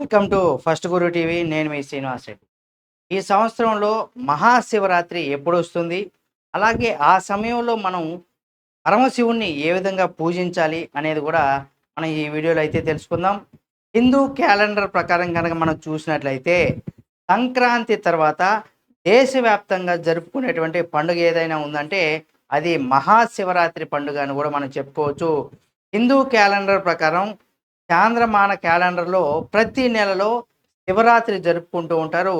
Welcome to first guru TV. నేను మీ శ్రీనివాస్ రెడ్డి. ఈ సంవత్సరంలో మహాశివరాత్రి ఎప్పుడు వస్తుంది? అలాగే ఆ సమయంలో మనం పరమశివుణ్ణి ఏ విధంగా పూజించాలి అనేది కూడా మనం ఈ వీడియోలో అయితే తెలుసుకుందాం. హిందూ క్యాలెండర్ ప్రకారం కనుక మనం చూసినట్లయితే సంక్రాంతి తర్వాత దేశవ్యాప్తంగా జరుపుకునేటువంటి పండుగ ఏదైనా ఉందంటే అది మహాశివరాత్రి పండుగ అని కూడా మనం చెప్పుకోవచ్చు. హిందూ క్యాలెండర్ ప్రకారం చాంద్రమాన క్యాలెండర్లో ప్రతి నెలలో శివరాత్రి జరుపుకుంటూ ఉంటారు.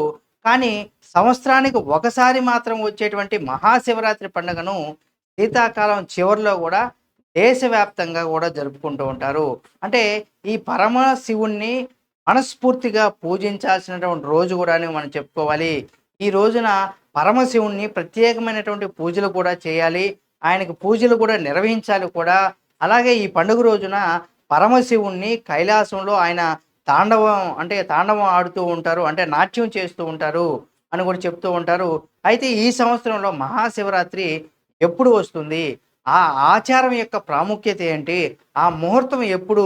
కానీ సంవత్సరానికి ఒకసారి మాత్రం వచ్చేటువంటి మహాశివరాత్రి పండుగను శీతాకాలం చివరిలో కూడా దేశవ్యాప్తంగా కూడా జరుపుకుంటూ ఉంటారు. అంటే ఈ పరమశివుణ్ణి మనస్ఫూర్తిగా పూజించాల్సినటువంటి రోజు కూడా అని మనం చెప్పుకోవాలి. ఈ రోజున పరమశివుణ్ణి ప్రత్యేకమైనటువంటి పూజలు కూడా చేయాలి. ఆయనకు పూజలు కూడా నిర్వహించాలి కూడా. అలాగే ఈ పండుగ రోజున పరమశివుణ్ణి కైలాసంలో ఆయన తాండవం అంటే తాండవం ఆడుతూ ఉంటారు అంటే నాట్యం చేస్తూ ఉంటారు అని కూడా చెప్తూ ఉంటారు. అయితే ఈ సంవత్సరంలో మహాశివరాత్రి ఎప్పుడు వస్తుంది? ఆ ఆచారం యొక్క ప్రాముఖ్యత ఏంటి? ఆ ముహూర్తం ఎప్పుడు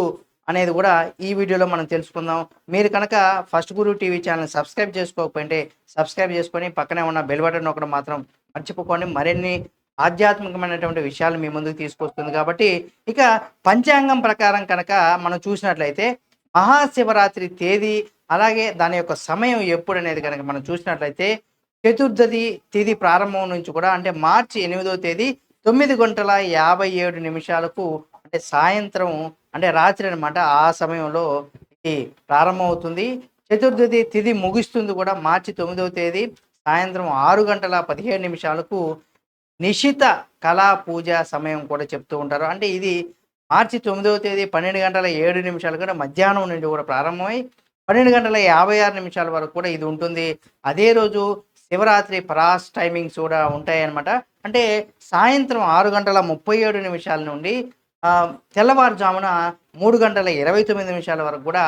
అనేది కూడా ఈ వీడియోలో మనం తెలుసుకుందాం. మీరు కనుక first guru TV channel subscribe చేసుకోకపోతే సబ్స్క్రైబ్ చేసుకొని పక్కనే ఉన్న బెల్ బటన్ ఒకటి మాత్రం మర్చిపోకండి. మరిన్ని ఆధ్యాత్మికమైనటువంటి విషయాలు మీ ముందుకు తీసుకొస్తుంది కాబట్టి ఇక పంచాంగం ప్రకారం కనుక మనం చూసినట్లయితే మహాశివరాత్రి తేదీ అలాగే దాని యొక్క సమయం ఎప్పుడు అనేది కనుక మనం చూసినట్లయితే చతుర్థది తేదీ ప్రారంభం నుంచి కూడా అంటే మార్చి ఎనిమిదో తేదీ తొమ్మిది గంటల యాభై ఏడు నిమిషాలకు అంటే సాయంత్రం అంటే రాత్రి అనమాట ఆ సమయంలో ఇది ప్రారంభమవుతుంది. చతుర్థది తిథి ముగుస్తుంది కూడా మార్చి తొమ్మిదవ తేదీ సాయంత్రం ఆరు గంటల పదిహేడు నిమిషాలకు నిశిత కళా పూజ సమయం కూడా చెప్తూ ఉంటారు. అంటే ఇది మార్చి తొమ్మిదవ తేదీ పన్నెండు గంటల ఏడు నిమిషాలు కూడా మధ్యాహ్నం నుండి కూడా ప్రారంభమై పన్నెండు గంటల యాభై ఆరు నిమిషాల వరకు కూడా ఇది ఉంటుంది. అదే రోజు శివరాత్రి పరాస్ టైమింగ్స్ కూడా ఉంటాయన్నమాట. అంటే సాయంత్రం ఆరు గంటల ముప్పై ఏడు నిమిషాల నుండి తెల్లవారుజామున మూడు గంటల ఇరవై తొమ్మిది నిమిషాల వరకు కూడా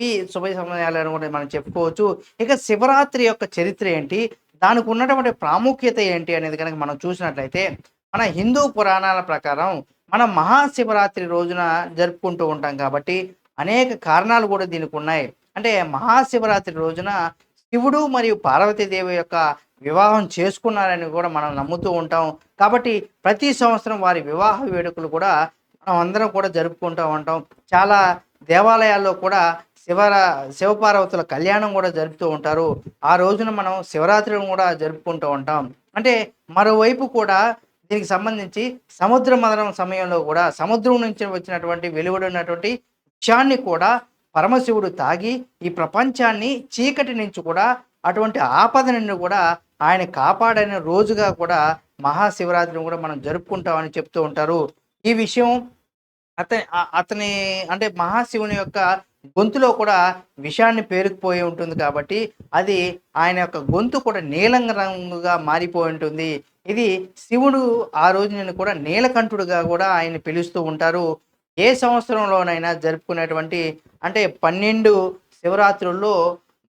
ఈ శుభ సమయాలను కూడా మనం చెప్పుకోవచ్చు. ఇక శివరాత్రి యొక్క చరిత్ర ఏంటి? దానికి ఉన్నటువంటి ప్రాముఖ్యత ఏంటి అనేది కనుక మనం చూసినట్లయితే మన హిందూ పురాణాల ప్రకారం మనం మహాశివరాత్రి రోజున జరుపుకుంటూ ఉంటాం కాబట్టి అనేక కారణాలు కూడా దీనికి ఉన్నాయి అంటే మహాశివరాత్రి రోజున శివుడు మరియు పార్వతీదేవి యొక్క వివాహం చేసుకున్నారని కూడా మనం నమ్ముతూ ఉంటాం. కాబట్టి ప్రతి సంవత్సరం వారి వివాహ వేడుకలు కూడా మనం అందరం కూడా జరుపుకుంటూ ఉంటాం. చాలా దేవాలయాల్లో కూడా శివర శివపార్వతుల కళ్యాణం కూడా జరుపుతూ ఉంటారు. ఆ రోజున మనం శివరాత్రిని కూడా జరుపుకుంటూ ఉంటాం. అంటే మరోవైపు కూడా దీనికి సంబంధించి సముద్ర మదనం సమయంలో కూడా సముద్రం నుంచి వచ్చినటువంటి వెలువడినటువంటి విషయాన్ని కూడా పరమశివుడు తాగి ఈ ప్రపంచాన్ని చీకటి నుంచి కూడా అటువంటి ఆపద నుండి కూడా ఆయన కాపాడైన రోజుగా కూడా మహాశివరాత్రిని కూడా మనం జరుపుకుంటామని చెప్తూ ఉంటారు. ఈ విషయం అతని అతని అంటే మహాశివుని యొక్క గొంతులో కూడా విషాన్ని పేరుకుపోయి ఉంటుంది కాబట్టి అది ఆయన యొక్క గొంతు కూడా నీలం రంగుగా మారిపోయి ఉంటుంది. ఇది శివుడు ఆ రోజు నేను కూడా నీలకంఠుడుగా కూడా ఆయన పిలుస్తూ ఉంటారు. ఏ సంవత్సరంలోనైనా జరుపుకునేటువంటి అంటే పన్నెండు శివరాత్రుల్లో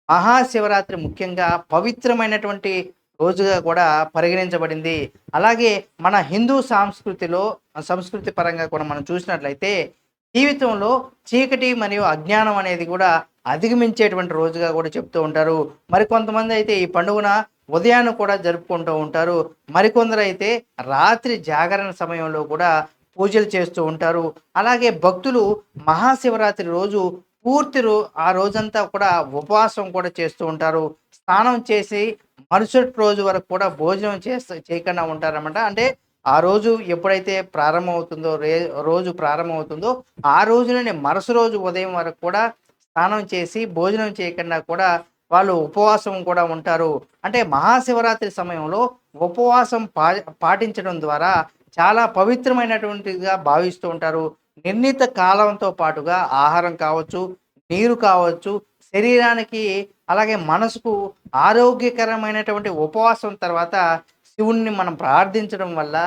మహాశివరాత్రి ముఖ్యంగా పవిత్రమైనటువంటి రోజుగా కూడా పరిగణించబడింది. అలాగే మన హిందూ సంస్కృతిలో సంస్కృతి పరంగా కూడా మనం చూసినట్లయితే జీవితంలో చీకటి మరియు అజ్ఞానం అనేది కూడా అధిగమించేటువంటి రోజుగా కూడా చెప్తూ ఉంటారు. మరికొంతమంది అయితే ఈ పండుగన ఉదయాన్ని కూడా జరుపుకుంటూ ఉంటారు. మరికొందరు అయితే రాత్రి జాగరణ సమయంలో కూడా పూజలు చేస్తూ ఉంటారు. అలాగే భక్తులు మహాశివరాత్రి రోజు పూర్తి ఆ రోజంతా కూడా ఉపవాసం కూడా చేస్తూ ఉంటారు. స్నానం చేసి మరుసటి రోజు వరకు కూడా భోజనం చేస్తూ చేయకుండా ఉంటారన్నమాట. అంటే ఆ రోజు ఎప్పుడైతే ప్రారంభమవుతుందో రే రోజు ప్రారంభమవుతుందో ఆ రోజునే మరుస రోజు ఉదయం వరకు కూడా స్నానం చేసి భోజనం చేయకుండా కూడా వాళ్ళు ఉపవాసం కూడా ఉంటారు. అంటే మహాశివరాత్రి సమయంలో ఉపవాసం పా పాటించడం ద్వారా చాలా పవిత్రమైనటువంటిగా భావిస్తూ ఉంటారు. నిర్ణీత కాలంతో పాటుగా ఆహారం కావచ్చు నీరు కావచ్చు శరీరానికి అలాగే మనసుకు ఆరోగ్యకరమైనటువంటి ఉపవాసం తర్వాత శివుణ్ణి మనం ప్రార్థించడం వల్ల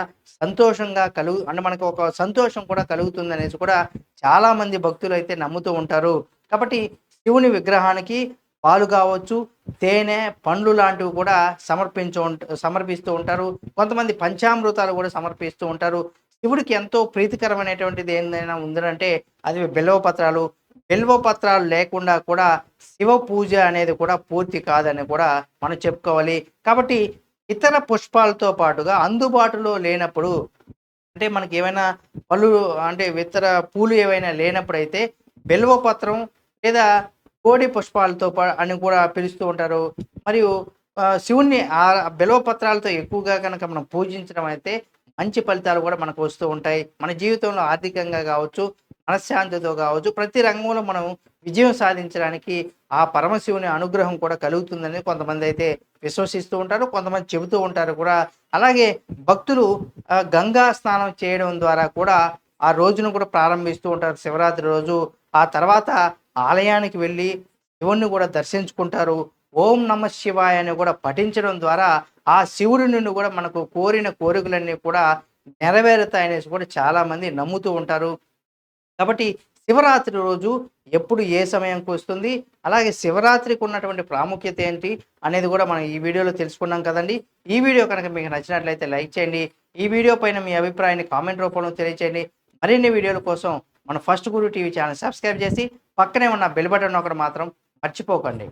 సంతోషంగా కలుగు అంటే మనకు ఒక సంతోషం కూడా కలుగుతుంది అనేసి కూడా చాలామంది భక్తులు అయితే నమ్ముతూ ఉంటారు. కాబట్టి శివుని విగ్రహానికి పాలు కావచ్చు తేనె పండ్లు లాంటివి కూడా సమర్పించు సమర్పిస్తూ ఉంటారు. కొంతమంది పంచామృతాలు కూడా సమర్పిస్తూ ఉంటారు. శివుడికి ఎంతో ప్రీతికరమైనటువంటిది ఏందైనా ఉందంటే అది బిల్వపత్రాలు పత్రాలు. పత్రాలు లేకుండా కూడా శివ పూజ అనేది కూడా పూర్తి కాదని కూడా మనం చెప్పుకోవాలి. కాబట్టి ఇతర పుష్పాలతో పాటుగా అందుబాటులో లేనప్పుడు అంటే మనకి ఏమైనా పళ్ళు అంటే ఇతర పూలు ఏవైనా లేనప్పుడైతే బిల్వపత్రం పత్రం లేదా కోడి పుష్పాలతో పా అని కూడా పిలుస్తూ ఉంటారు. మరియు శివుణ్ణి ఆ బిల్వపత్రాలతో ఎక్కువగా కనుక మనం పూజించడం అయితే మంచి ఫలితాలు కూడా మనకు వస్తూ ఉంటాయి. మన జీవితంలో ఆర్థికంగా కావచ్చు మనశ్శాంతితో కావచ్చు ప్రతి రంగంలో మనం విజయం సాధించడానికి ఆ పరమశివుని అనుగ్రహం కూడా కలుగుతుందని కొంతమంది అయితే విశ్వసిస్తూ ఉంటారు కొంతమంది చెబుతూ ఉంటారు కూడా. అలాగే భక్తులు గంగా స్నానం చేయడం ద్వారా కూడా ఆ రోజును కూడా ప్రారంభిస్తూ ఉంటారు. శివరాత్రి రోజు ఆ తర్వాత ఆలయానికి వెళ్ళి శివుణ్ణి కూడా దర్శించుకుంటారు. ఓం నమ శివాయ అని కూడా పఠించడం ద్వారా ఆ శివుడి నుండి కూడా మనకు కోరిన కోరికలన్నీ కూడా నెరవేరుతాయనేసి కూడా చాలామంది నమ్ముతూ ఉంటారు. కాబట్టి శివరాత్రి రోజు ఎప్పుడు ఏ సమయంకి వస్తుంది? అలాగే శివరాత్రికి ఉన్నటువంటి ప్రాముఖ్యత ఏంటి? అనేది కూడా మనం ఈ వీడియోలో తెలుసుకున్నాం కదండి. ఈ వీడియో కనుక మీకు నచ్చినట్లయితే లైక్ చేయండి. ఈ వీడియో పైన మీ అభిప్రాయాన్ని కామెంట్ రూపంలో తెలియచేయండి. మరిన్ని వీడియోల కోసం మన first guru TV channel subscribe చేసి పక్కనే ఉన్న బెల్ బటన్ ఒకటి మాత్రం మర్చిపోకండి.